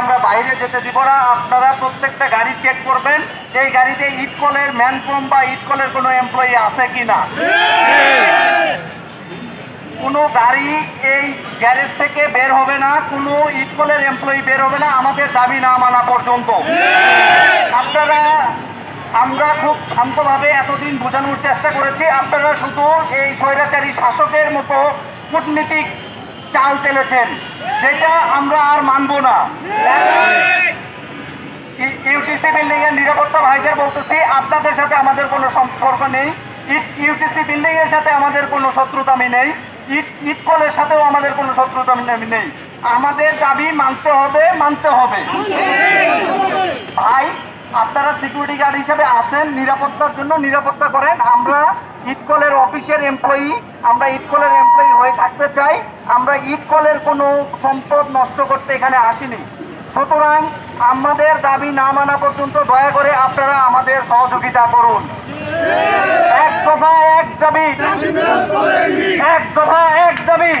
আমরা বাইরে যেতে দিব না। আপনারা প্রত্যেকটা গাড়ি চেক করবেন এই গাড়িতে ইটকলের ম্যানফর্ম বা ইটকলের কোনো এমপ্লয়ি আছে কি না। কোনো গাড়ি এই গ্যারেজ থেকে বের হবে না, কোনো ইটকলের এমপ্লয়ি বের হবে না, আমাদের দাবি না মানা পর্যন্ত। আপনারা, আমরা খুব শান্তভাবে এতদিন বোঝানোর চেষ্টা করেছি, আপনারা শুধু এই স্বৈরাচারী শাসকের মতো কূটনীতিক চাল তেলেছেন, যেটা আমরা আর মানব না। ইউটিসি বিল্ডিং এর নিরাপত্তা ভাইদের বলতেছি, আপনাদের সাথে আমাদের কোনো সম্পর্ক নেই। ইউটিসি বিল্ডিং এর সাথে আমাদের কোনো শত্রুতামি নেই। ইট ইটকলের সাথেও আমাদের কোনো শত্রুতামি নেই। আমাদের দাবি মানতে হবে মানতে হবে। আপনারা সিকিউরিটি গার্ড হিসেবে আছেন, নিরাপত্তার জন্য নিরাপত্তা করেন। আমরা ইটকলের অফিসের এমপ্লয়ি আমরা ইটকলের এমপ্লয়ি হয়ে থাকতে চাই। আমরা ইটকলের কোনো সম্পদ নষ্ট করতে এখানে আসিনি। সুতরাং আমাদের দাবি না মানা পর্যন্ত দয়া করে আপনারা আমাদের সহযোগিতা করুন। এক দফা এক দাবি। এক দফা এক দাবি।